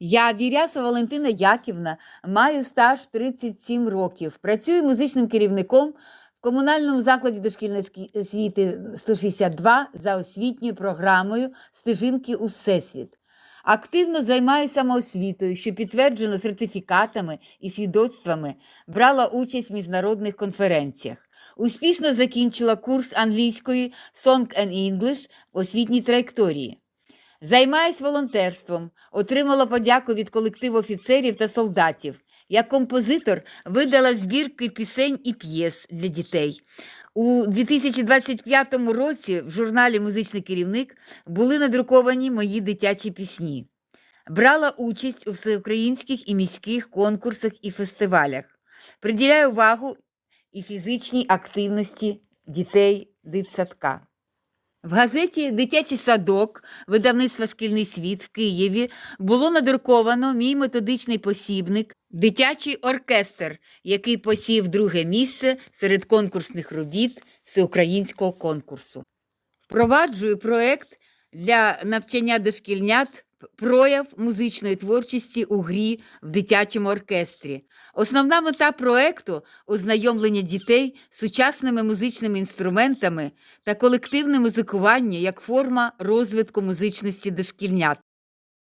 Я Віряса Валентина Яківна, маю стаж 37 років. Працюю музичним керівником в комунальному закладі дошкільної освіти 162 за освітньою програмою Стежинки у Всесвіт. Активно займаюся самоосвітою, що підтверджено сертифікатами і свідоцтвами, брала участь в міжнародних конференціях. Успішно закінчила курс англійської Song and English в освітній траєкторії. Займаюсь волонтерством, отримала подяку від колективу офіцерів та солдатів. Як композитор видала збірки пісень і п'єс для дітей. У 2025 році в журналі Музичний керівник були надруковані мої дитячі пісні. Брала участь у всеукраїнських і міських конкурсах і фестивалях. Приділяю увагу і фізичній активності дітей дитсадка. В газеті Дитячий садок видавництва Шкільний світ в Києві було надруковано мій методичний посібник Дитячий оркестр, який посів друге місце серед конкурсних робіт всеукраїнського конкурсу. Впроваджую проект для навчання дошкільнят прояв музичної творчості у грі в дитячому оркестрі. Основна мета проекту ознайомлення дітей з сучасними музичними інструментами та колективне музикування як форма розвитку музичності дошкільнят.